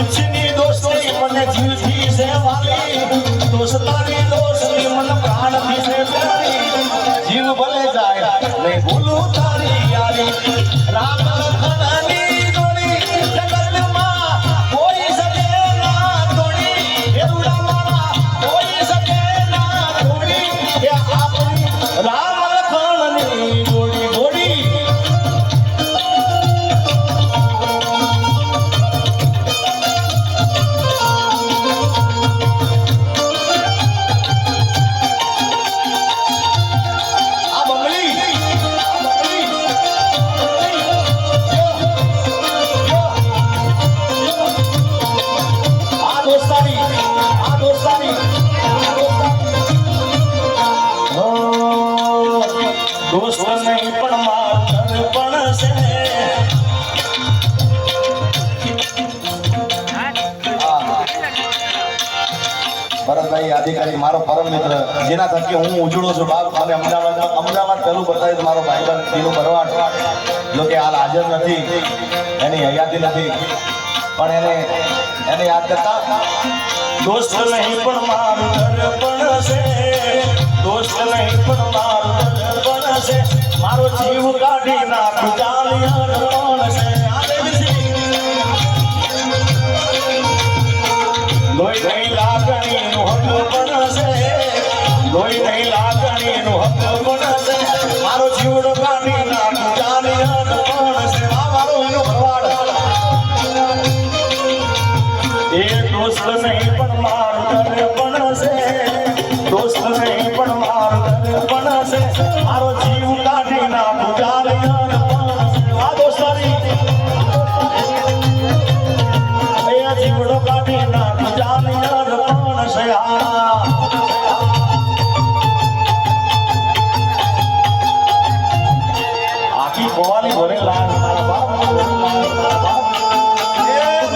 દોસ્તી મને જીવથી સેવાલી દોસ્તારી ભરતભાઈ અધિકારી મારો પરમ મિત્ર. જેના થકી હું ઉજળો છું. બાપ મને અમદાવાદ અમદાવાદ પેલું બતાવ્યું તો મારો ભાઈબંધ દીનુ ભરવાડ. જો હાલ હાજર નથી. એની હયાતી નથી. પણ એને એને યાદ કરતા દોસ્ત નહીં પણ મારું દર્પણ છે દોસ્ત નહીં પણ જીવ કાઢી નાખું. ચાલિયાર પણ છે? લોહી નહીં નહીં લાગણીનું હક પણ મારો જીવડો કાઢી નાખું. હક પણ છે? આ મારો એ દોસ્ત નહીં, પણ મારું પણ છે દોસ્ત નહીં, પણ મારું પણ છે મારો જીવ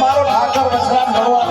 મારા ઠાકર વસરામ ભરવા